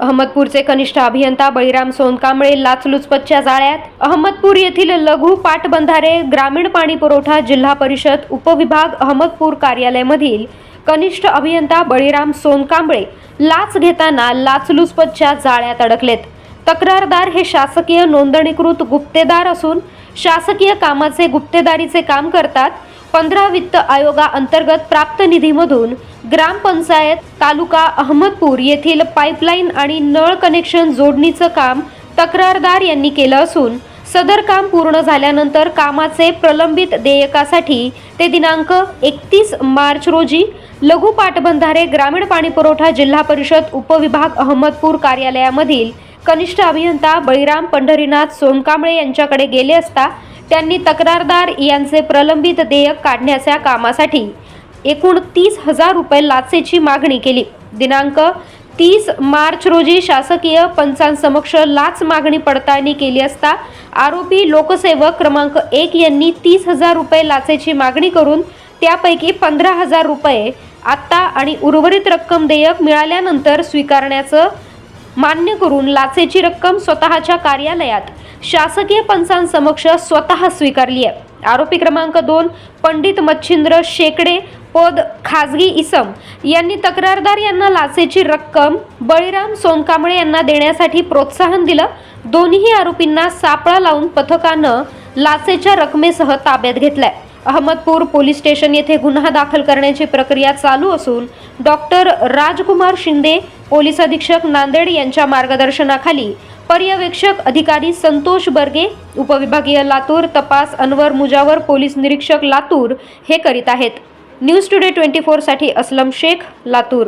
अहमदपूरचे कनिष्ठ अभियंता बळीराम सोनकांबळे लाचलुचपतच्या जाळ्यात अहमदपूर येथील लघु पाटबंधारे ग्रामीण पाणी पुरवठा जिल्हा परिषद उपविभाग अहमदपूर कार्यालयामधील कनिष्ठ अभियंता बळीराम सोनकांबळे लाच घेताना लाचलुचपतच्या जाळ्यात अडकलेत. तक्रारदार हे शासकीय नोंदणीकृत गुप्तेदार असून शासकीय कामाचे गुप्तेदारीचे काम करतात. पंधरा वित्त आयोगा अंतर्गत प्राप्त निधीमधून ग्रामपंचायत तालुका अहमदपूर येथील पाईपलाईन आणि नळ कनेक्शन जोडणीचं काम तक्रारदार यांनी केलं असून सदर काम पूर्ण झाल्यानंतर कामाचे प्रलंबित देयकासाठी ते दिनांक एकतीस मार्च रोजी लघु पाटबंधारे ग्रामीण पाणीपुरवठा जिल्हा परिषद उपविभाग अहमदपूर कार्यालयामधील कनिष्ठ अभियंता बळीराम पंढरीनाथ सोनकांबळे यांच्याकडे गेले असता त्यांनी तक्रारदार यांचे प्रलंबित देयक काढण्याच्या कामासाठी एकूण तीस हजार रुपये लाचेची मागणी केली. दिनांक तीस मार्च रोजी शासकीय पंचांसमक्ष लाच मागणी पडताळणी केली असता आरोपी लोकसेवक क्रमांक एक यांनी तीस हजार रुपये लाचेची मागणी करून त्यापैकी पंधरा हजार रुपये आत्ता आणि उर्वरित रक्कम देयक मिळाल्यानंतर स्वीकारण्याचं मान्य करून लाचेची रक्कम स्वतःच्या कार्यालयात शासकीय पंचांसमक्ष स्वतः स्वीकारली आहे. आरोपी क्रमांक दोन पंडित मच्छिंद्र शेकडे पद खाजगी इसम. यांनी तक्रारदार यांना लाचेची रक्कम बळीराम सोनकांबळे यांना देण्यासाठी प्रोत्साहन दिलं. दोन्ही आरोपींना सापळा लावून पथकानं लाचेच्या रकमेसह ताब्यात घेतलाय. अहमदपूर पोलीस स्टेशन येथे गुन्हा दाखल करण्याची प्रक्रिया चालू असून डॉक्टर राजकुमार शिंदे पोलीस अधीक्षक नांदेड यांच्या मार्गदर्शनाखाली पर्यवेक्षक अधिकारी संतोष बर्गे उपविभागीय लातूर तपास अनवर मुजावर पोलीस निरीक्षक लातूर हे करीत आहेत. न्यूज टुडे ट्वेंटी फोरसाठी असलम शेख लातूर.